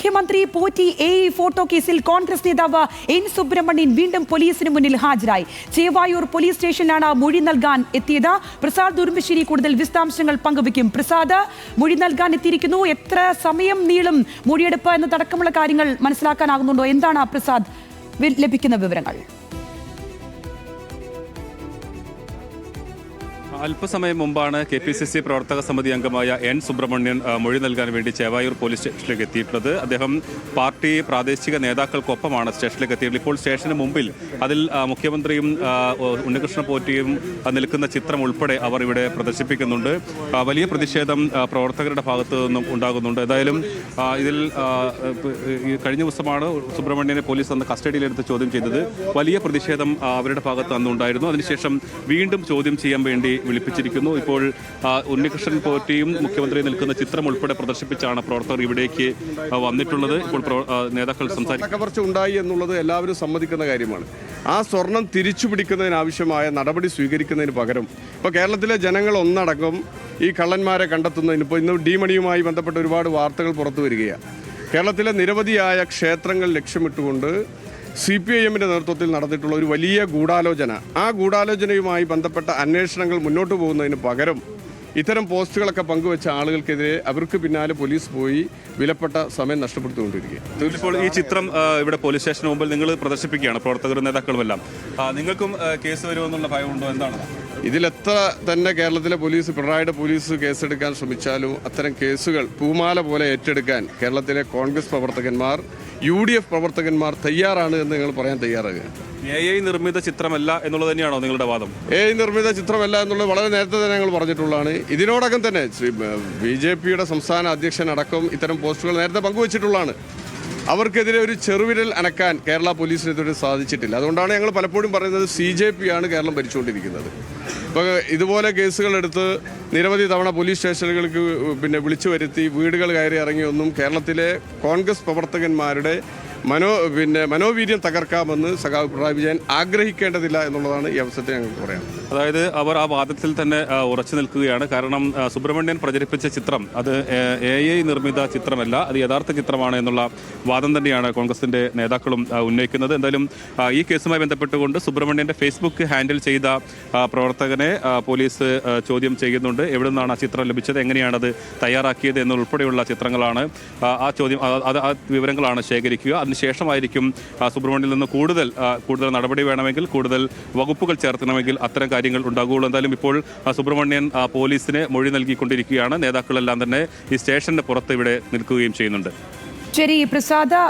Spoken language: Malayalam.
മുഖ്യമന്ത്രി പോറ്റി എ ഫോട്ടോ കേസിൽ കോൺഗ്രസ് നേതാവ് എൻ സുബ്രഹ്മണ്യൻ വീണ്ടും പോലീസിന് മുന്നിൽ ഹാജരായി. ചേവായൂർ പോലീസ് സ്റ്റേഷനിലാണ് മൊഴി നൽകാൻ എത്തിയത്. പ്രസാദ് ഉറുമ്പശ്ശേരി കൂടുതൽ വിശദാംശങ്ങൾ പങ്കുവയ്ക്കും. പ്രസാദ് മൊഴി നൽകാൻ എത്തിയിരിക്കുന്നു. എത്ര സമയം നീളും മൊഴിയെടുപ്പ് എന്നതടക്കമുള്ള കാര്യങ്ങൾ മനസ്സിലാക്കാനാകുന്നുണ്ടോ? എന്താണ് പ്രസാദ് ലഭിക്കുന്ന വിവരങ്ങൾ? അല്പസമയം മുമ്പാണ് കെ പി സി സി പ്രവർത്തക സമിതി അംഗമായ എൻ സുബ്രഹ്മണ്യൻ മൊഴി നൽകാൻ വേണ്ടി ചേവായൂർ പോലീസ് സ്റ്റേഷനിലേക്ക് എത്തിയിട്ടുള്ളത്. അദ്ദേഹം പാർട്ടി പ്രാദേശിക നേതാക്കൾക്കൊപ്പമാണ് സ്റ്റേഷനിലേക്ക് എത്തിയിട്ടുള്ളത്. ഇപ്പോൾ സ്റ്റേഷന് മുമ്പിൽ അതിൽ മുഖ്യമന്ത്രിയും ഉണ്ണികൃഷ്ണ പോറ്റിയും നിൽക്കുന്ന ചിത്രം ഉൾപ്പെടെ അവർ ഇവിടെ പ്രദർശിപ്പിക്കുന്നുണ്ട്. വലിയ പ്രതിഷേധം പ്രവർത്തകരുടെ ഭാഗത്തു നിന്നും ഉണ്ടാകുന്നുണ്ട്. ഏതായാലും ഇതിൽ കഴിഞ്ഞ ദിവസമാണ് സുബ്രഹ്മണ്യനെ പോലീസ് അന്ന് കസ്റ്റഡിയിലെടുത്ത് ചോദ്യം ചെയ്തത്. വലിയ പ്രതിഷേധം അവരുടെ ഭാഗത്ത് അന്നുണ്ടായിരുന്നു. അതിനുശേഷം വീണ്ടും ചോദ്യം ചെയ്യാൻ വേണ്ടി വിളിപ്പിച്ചിരിക്കുന്നു. ഇപ്പോൾ ഉണ്ണികൃഷ്ണൻ പോറ്റിയും മുഖ്യമന്ത്രി നിൽക്കുന്ന ചിത്രം ഉൾപ്പെടെ പ്രദർശിപ്പിച്ചാണ് പ്രവർത്തകർ ഇവിടേക്ക് വന്നിട്ടുള്ളത്. ഇപ്പോൾ നേതാക്കൾ സംസാരിക്കും കവർച്ച ഉണ്ടായി എന്നുള്ളത് എല്ലാവരും സമ്മതിക്കുന്ന കാര്യമാണ്. ആ സ്വർണം തിരിച്ചു പിടിക്കുന്നതിനാവശ്യമായ നടപടി സ്വീകരിക്കുന്നതിന് പകരം ഇപ്പോൾ കേരളത്തിലെ ജനങ്ങൾ ഒന്നടങ്കം ഈ കള്ളന്മാരെ കണ്ടെത്തുന്നതിന് ഇപ്പോൾ ഇന്ന് ഡിമണിയുമായി ബന്ധപ്പെട്ട ഒരുപാട് വാർത്തകൾ പുറത്തു വരികയാണ്. കേരളത്തിലെ നിരവധിയായ ക്ഷേത്രങ്ങൾ ലക്ഷ്യമിട്ടുകൊണ്ട് സി പി ഐ എമ്മിന്റെ നേതൃത്വത്തിൽ നടന്നിട്ടുള്ള ഒരു വലിയ ഗൂഢാലോചന. ആ ഗൂഢാലോചനയുമായി ബന്ധപ്പെട്ട അന്വേഷണങ്ങൾ മുന്നോട്ട് പോകുന്നതിന് പകരം ഇത്തരം പോസ്റ്റുകളൊക്കെ പങ്കുവെച്ച ആളുകൾക്കെതിരെ അവർക്ക് പിന്നാലെ പോലീസ് പോയി വിലപ്പെട്ട സമയം നഷ്ടപ്പെടുത്തിക്കൊണ്ടിരിക്കുക ഇപ്പോൾ ഈ ചിത്രം ഇവിടെ പോലീസ് സ്റ്റേഷന് മുമ്പിൽ നിങ്ങൾ പ്രദർശിപ്പിക്കുകയാണ് പ്രവർത്തകരും നേതാക്കളുമെല്ലാം. എല്ലാം നിങ്ങൾക്കും കേസ് വരുമെന്നുള്ള ഭയമുണ്ടോ എന്താണ്? ഇതിലെത്ര തന്നെ കേരളത്തിലെ പോലീസ് പിണറായിയുടെ പോലീസ് കേസെടുക്കാൻ ശ്രമിച്ചാലും അത്തരം കേസുകൾ പൂമാല പോലെ ഏറ്റെടുക്കാൻ കേരളത്തിലെ കോൺഗ്രസ് പ്രവർത്തകന്മാർ യു ഡി എഫ് പ്രവർത്തകന്മാർ തയ്യാറാണ് എന്ന് നിങ്ങൾ പറയാൻ തയ്യാറാകുക. എ ഐ നിർമ്മിത ചിത്രമല്ല എന്നുള്ളത് തന്നെയാണോ നിങ്ങളുടെ വാദം? എ നിർമ്മിത ചിത്രമല്ല എന്നുള്ളത് വളരെ നേരത്തെ തന്നെ ഞങ്ങൾ പറഞ്ഞിട്ടുള്ളതാണ്. ഇതിനോടകം തന്നെ ബി ജെ പിയുടെ സംസ്ഥാന അധ്യക്ഷനടക്കം ഇത്തരം പോസ്റ്റുകൾ നേരത്തെ പങ്കുവച്ചിട്ടുള്ളതാണ്. അവർക്കെതിരെ ഒരു ചെറുവിരൽ അനക്കാൻ കേരള പോലീസിനെതിരെ സാധിച്ചിട്ടില്ല. അതുകൊണ്ടാണ് ഞങ്ങൾ പലപ്പോഴും പറയുന്നത് സി ജെ പി ആണ് കേരളം ഭരിച്ചുകൊണ്ടിരിക്കുന്നത്. ഇപ്പോൾ ഇതുപോലെ കേസുകൾ എടുത്ത് നിരവധി തവണ പോലീസ് സ്റ്റേഷനുകൾക്ക് പിന്നെ വിളിച്ചു വരുത്തി വീടുകൾ കയറി ഇറങ്ങിയൊന്നും കേരളത്തിലെ കോൺഗ്രസ് പ്രവർത്തകന്മാരുടെ മനോ പിന്നെ മനോവീര്യം തകർക്കാമെന്ന് സഖാവ് പിണറായി വിജയൻ ആഗ്രഹിക്കേണ്ടതില്ല എന്നുള്ളതാണ് ഈ അവസരത്തിൽ ഞങ്ങൾക്ക് പറയാം അതായത് അവർ ആ വാദത്തിൽ തന്നെ ഉറച്ചു നിൽക്കുകയാണ്. കാരണം സുബ്രഹ്മണ്യൻ പ്രചരിപ്പിച്ച ചിത്രം അത് എ ഐ നിർമ്മിത ചിത്രമല്ല അത് യഥാർത്ഥ ചിത്രമാണ് എന്നുള്ള വാദം തന്നെയാണ് കോൺഗ്രസിന്റെ നേതാക്കളും ഉന്നയിക്കുന്നത്. എന്തായാലും ഈ കേസുമായി ബന്ധപ്പെട്ടുകൊണ്ട് സുബ്രഹ്മണ്യന്റെ ഫേസ്ബുക്ക് ഹാൻഡിൽ ചെയ്ത പ്രവർത്തകനെ പോലീസ് ചോദ്യം ചെയ്യുന്നുണ്ട്. എവിടെ നിന്നാണ് ആ ചിത്രം ലഭിച്ചത്? എങ്ങനെയാണത് തയ്യാറാക്കിയത് എന്നുൾപ്പെടെയുള്ള ചിത്രങ്ങളാണ് ആ, ചോദ്യം അത് വിവരങ്ങളാണ് ശേഖരിക്കുക. അതിനുശേഷമായിരിക്കും ശേഷമായിരിക്കും സുബ്രഹ്മണ്യനിൽ നിന്ന് കൂടുതൽ കൂടുതൽ നടപടി വേണമെങ്കിൽ കൂടുതൽ വകുപ്പുകൾ ചേർത്തണമെങ്കിൽ അത്തരം കാര്യങ്ങൾ ഉണ്ടാകുകയുള്ളൂ. എന്തായാലും ഇപ്പോൾ സുബ്രഹ്മണ്യൻ പോലീസിന് മൊഴി നൽകിക്കൊണ്ടിരിക്കുകയാണ്. നേതാക്കളെല്ലാം തന്നെ ഈ സ്റ്റേഷന്റെ പുറത്ത് ഇവിടെ നിൽക്കുകയും ചെയ്യുന്നുണ്ട്. ശരി പ്രസാദ്